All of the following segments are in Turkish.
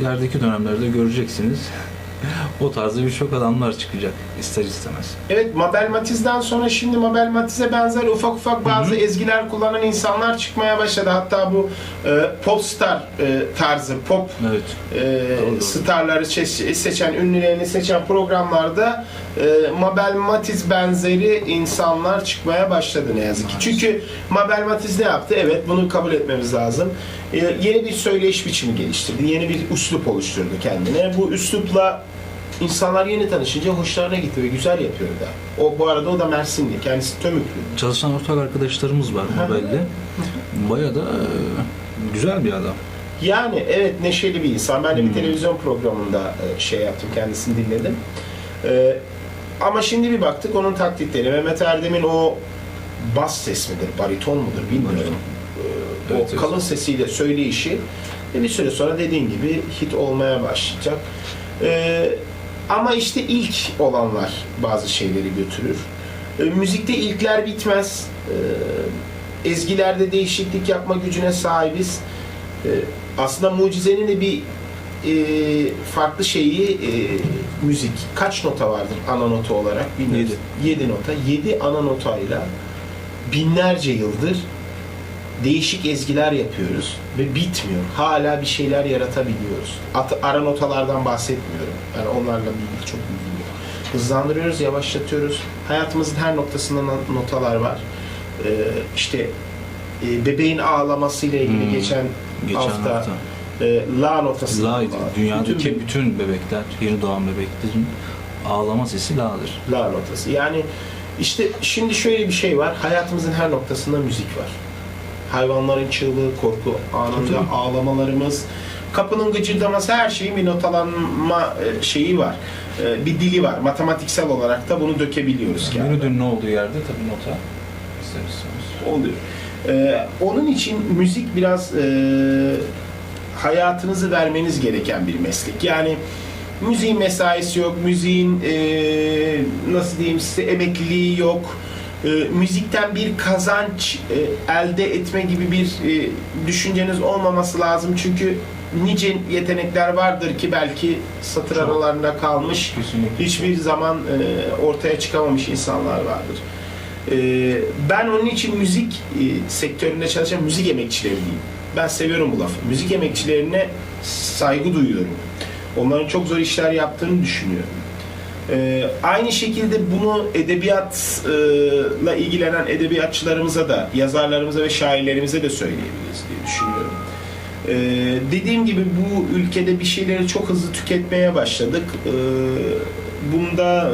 ilerideki dönemlerde göreceksiniz. o tarzda birçok adamlar çıkacak ister istemez. Evet Mabel Matiz'den sonra şimdi Mabel Matiz'e benzer ufak ufak bazı Hı hı. ezgiler kullanan insanlar çıkmaya başladı. Hatta bu e, pop star e, tarzı pop Evet. e, Doğru, doğru. starları çe- seçen, ünlülerini seçen programlarda e, Mabel Matiz benzeri insanlar çıkmaya başladı ne yazık ki. Çünkü Mabel Matiz ne yaptı? Evet bunu kabul etmemiz lazım. E, yeni bir söyleyiş biçimi geliştirdi. Yeni bir üslup oluşturdu kendine. Bu üslupla insanlar yeni tanışınca hoşlarına gitti ve güzel yapıyor da. O bu arada o da Mersinli. Kendisi Tömüklü. Çalışan ortak arkadaşlarımız var Mabel'de. Bayağı da e, güzel bir adam. Yani evet neşeli bir insan. Ben de bir Hmm. televizyon programında e, şey yaptım, kendisini dinledim. E, ama şimdi bir baktık onun taklitleri. Mehmet Erdem'in o bas ses midir, bariton mudur bilmiyorum. E, o Evet, kalın sesiyle söyleyişi e, bir süre sonra dediğin gibi hit olmaya başlayacak. E, ama işte ilk olanlar bazı şeyleri götürür. E, müzikte ilkler bitmez. E, ezgilerde değişiklik yapma gücüne sahibiz. E, aslında mucizenin de bir farklı şeyi e, müzik. Kaç nota vardır ana nota olarak bilmiyorum. 7 nota. 7 ana notayla binlerce yıldır değişik ezgiler yapıyoruz ve bitmiyor. Hala bir şeyler yaratabiliyoruz. At, ara notalardan bahsetmiyorum. Yani onlarla ilgili çok yok. Hızlandırıyoruz, yavaşlatıyoruz. Hayatımızın her noktasında no- notalar var. Ee, işte e, bebeğin ağlamasıyla ilgili Hmm. geçen, Geçen hafta, hafta. E, La notası. La'ydı. Dünyadaki Bütün bütün, bebekler, yeni doğan bebeklerin ağlama sesi La'dır. La notası. Yani işte şimdi şöyle bir şey var. Hayatımızın her noktasında müzik var. Hayvanların çığlığı, korku anında Tabii. ağlamalarımız, kapının gıcırdaması her şeyin bir notalanma e, şeyi var. E, Bir dili var. Matematiksel olarak da bunu dökebiliyoruz. Yani. kağıda. Menüdünün olduğu yerde tabii nota ister istemez. oluyor. Ee, onun için müzik biraz e, hayatınızı vermeniz gereken bir meslek. Yani müziğin mesaisi yok, müziğin e, nasıl diyeyim size emekliliği yok. E, müzikten bir kazanç e, elde etme gibi bir e, düşünceniz olmaması lazım. Çünkü nice yetenekler vardır ki belki satır Çok. aralarında kalmış Kesinlikle. hiçbir zaman e, ortaya çıkamamış insanlar vardır. E, ben onun için müzik e, sektöründe çalışan müzik emekçileri diyeyim. Ben seviyorum bu lafı. Müzik emekçilerine saygı duyuyorum. Onların çok zor işler yaptığını düşünüyorum. E, aynı şekilde bunu edebiyatla ilgilenen edebiyatçılarımıza da, yazarlarımıza ve şairlerimize de söyleyebiliriz diye düşünüyorum. Ee, dediğim gibi bu ülkede bir şeyleri çok hızlı tüketmeye başladık. Ee, bunda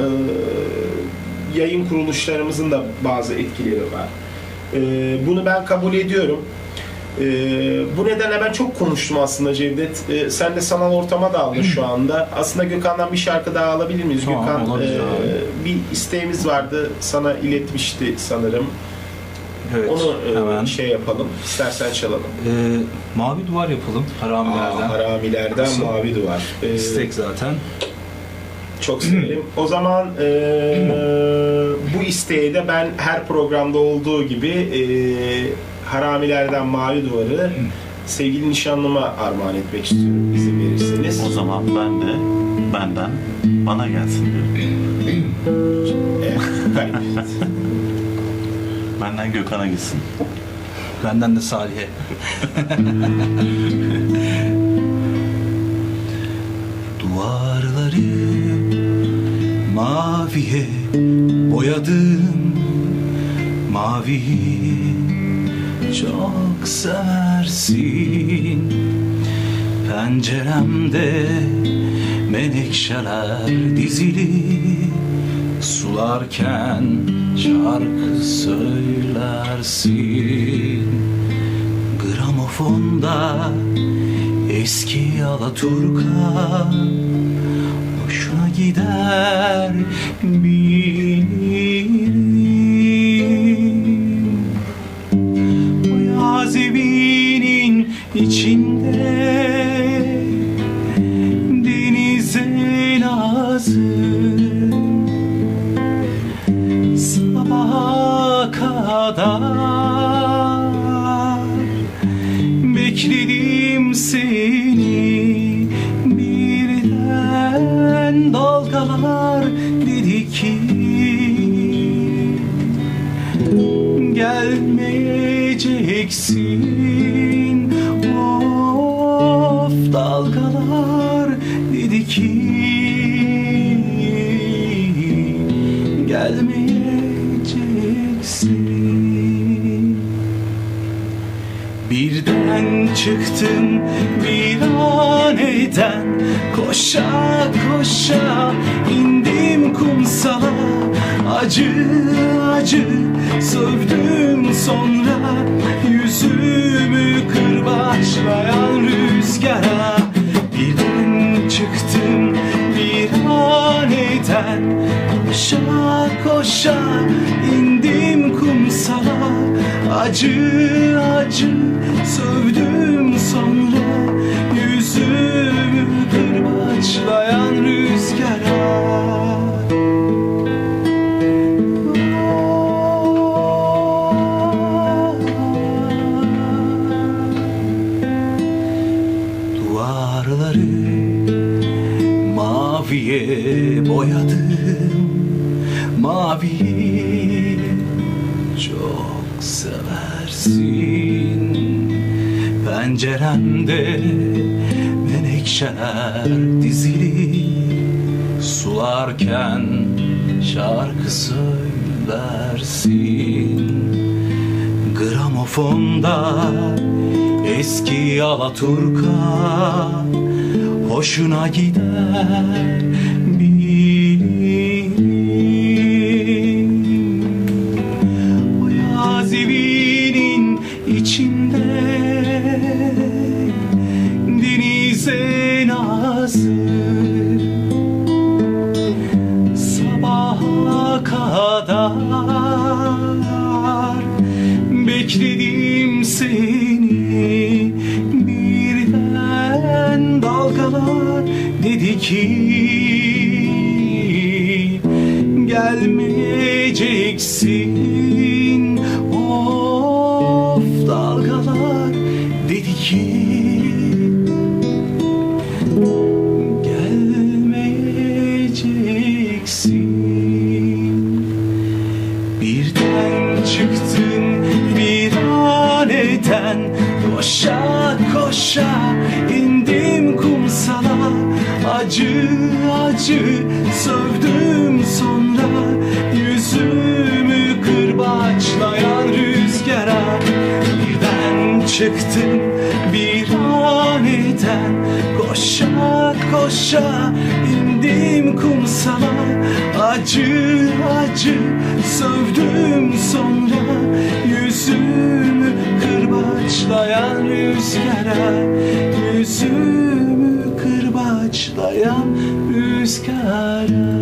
e, yayın kuruluşlarımızın da bazı etkileri var. Ee, bunu ben kabul ediyorum. Ee, bu nedenle ben çok konuştum aslında Cevdet. Ee, sen de sanal ortama daldın şu anda. Aslında Gökhan'dan bir şarkı daha alabilir miyiz? Tamam, Gökhan e, bir isteğimiz vardı. Sana iletmişti sanırım. Evet, Onu e, hemen. şey yapalım. İstersen çalalım. Ee, mavi duvar yapalım haramilerden. Aa, haramilerden Nasıl? mavi duvar. Ee, İstek zaten. Çok severim. O zaman e, bu isteği de ben her programda olduğu gibi e, Haramilerden Mavi Duvarı sevgili nişanlıma armağan etmek istiyorum izin verirseniz. O zaman ben de benden bana gelsin diyorum. Evet, garip. Benden Gökhan'a gitsin. Benden de Salih'e. Duvarları maviye boyadım Maviyi çok seversin. Penceremde menekşeler dizili. Sularken şarkı söylersin. Gramofonda eski Alaturka. Hoşuna gider bilirim yazın Sabaha kadar Bekledim seni Birden dalgalar dedi ki Gelmeyeceksin. Çıktım viraneden. Koşa koşa indim kumsala. Acı acı sövdüm sonra. Yüzümü kırbaçlayan rüzgara. Birden çıktım viraneden. Koşa koşa indim kumsala Acı acı sövdüm sonra. Yüzümü kırbaçlayan rüzgara. Duvarları maviye boyadım. Mavi Penceremde menekşeler dizili Sularken şarkı söylersin Gramofonda eski Alaturka Hoşuna gider kırbaçlayan rüzgara. Birden çıktın bir aniden. Koşa koşa indim kumsala. Acı acı sövdüm sonra. Yüzümü kırbaçlayan rüzgara. Yüzümü kırbaçlayan rüzgara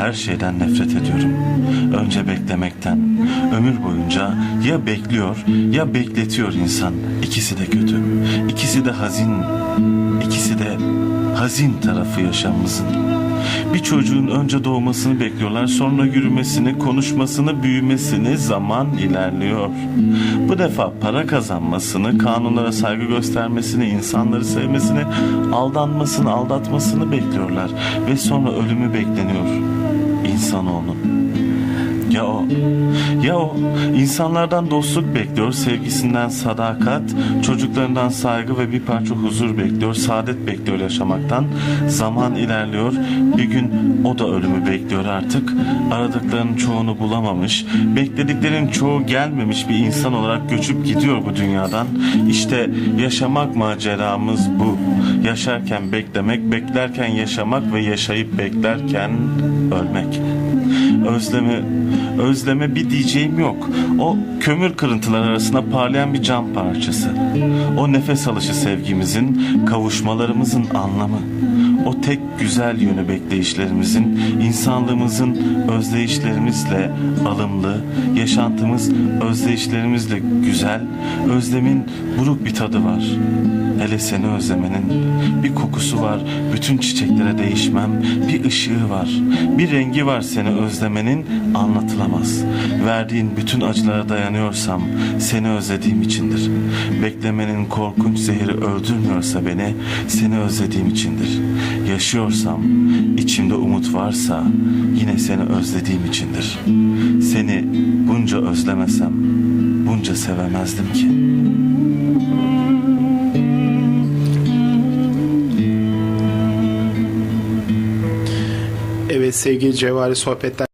her şeyden nefret ediyorum. Önce beklemekten. Ömür boyunca ya bekliyor ya bekletiyor insan. İkisi de kötü. İkisi de hazin. İkisi de hazin tarafı yaşamımızın. Bir çocuğun önce doğmasını bekliyorlar, sonra yürümesini, konuşmasını, büyümesini zaman ilerliyor. Bu defa para kazanmasını, kanunlara saygı göstermesini, insanları sevmesini, aldanmasını, aldatmasını bekliyorlar ve sonra ölümü bekleniyor insanoğlunun. Ya o, ya o insanlardan dostluk bekliyor, sevgisinden sadakat, çocuklarından saygı ve bir parça huzur bekliyor, saadet bekliyor yaşamaktan. Zaman ilerliyor, bir gün o da ölümü bekliyor artık. Aradıklarının çoğunu bulamamış, beklediklerin çoğu gelmemiş bir insan olarak göçüp gidiyor bu dünyadan. İşte yaşamak maceramız bu. Yaşarken beklemek, beklerken yaşamak ve yaşayıp beklerken ölmek. Özleme, özleme bir diyeceğim yok. O kömür kırıntılar arasında parlayan bir cam parçası. O nefes alışı sevgimizin, kavuşmalarımızın anlamı. O tek güzel yönü bekleyişlerimizin, insanlığımızın özdeyişlerimizle alımlı, yaşantımız özdeyişlerimizle güzel, özlemin buruk bir tadı var. Hele seni özlemenin bir kokusu var, bütün çiçeklere değişmem, bir ışığı var, bir rengi var seni özlemenin anlatılamaz. Verdiğin bütün acılara dayanıyorsam seni özlediğim içindir. Beklemenin korkunç zehri öldürmüyorsa beni seni özlediğim içindir. Yaşıyorsam, içimde umut varsa yine seni özlediğim içindir. Seni bunca özlemesem bunca sevemezdim ki. Evet sevgili Cevahiri Sohbetler